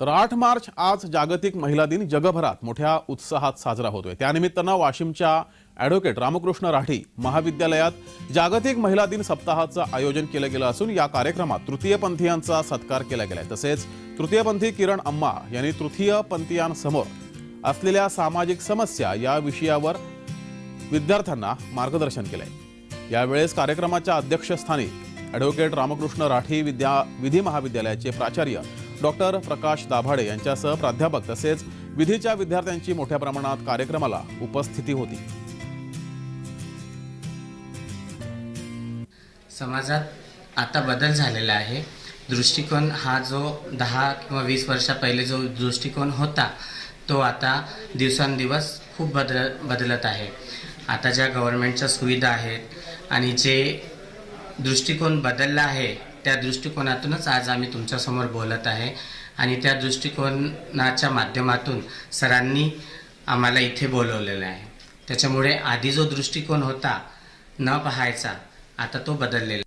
तर आठ मार्च आज जागतिक महिला दिन जगभरात मोठ्या उत्साहात साजरा होतोय. त्यानिमित्तानं वाशिमच्या ॲडव्होकेट रामकृष्ण राठी महाविद्यालयात जागतिक महिला दिन सप्ताहाचं आयोजन केलं गेलं असून या कार्यक्रमात तृतीयपंथीयांचा सत्कार केला गेलाय. तसेच तृतीयपंथी किरण अम्मा यांनी तृतीयपंथीयांसमोर असलेल्या सामाजिक समस्या या विषयावर विद्यार्थ्यांना मार्गदर्शन केलंय. यावेळेस कार्यक्रमाच्या अध्यक्षस्थानी ॲडव्होकेट रामकृष्ण राठी विद्या विधी महाविद्यालयाचे प्राचार्य डॉक्टर प्रकाश दाभाडे यांच्यासह प्राध्यापक तसेच विधीच्या विद्यार्थ्यांची मोठ्या प्रमाणात कार्यक्रमाला उपस्थिती होती. समाजात आता बदल झालेला आहे. दृष्टिकोन हा जो दहा किंवा वीस वर्षा पहिले जो दृष्टिकोन होता तो आता दिवसांदिवस खूप बदल बदलत आहे. आता ज्या गव्हर्नमेंटच्या सुविधा आहेत आणि जे दृष्टिकोन बदलला आहे त्या दृष्टिकोनातूनच आज आम्ही तुमच्यासमोर बोलत आहे. आणि त्या दृष्टिकोनाच्या माध्यमातून सरांनी आम्हाला इथे बोलवलेलं आहे. त्याच्यामुळे आधी जो दृष्टिकोन होता न पाहायचा आता तो बदललेला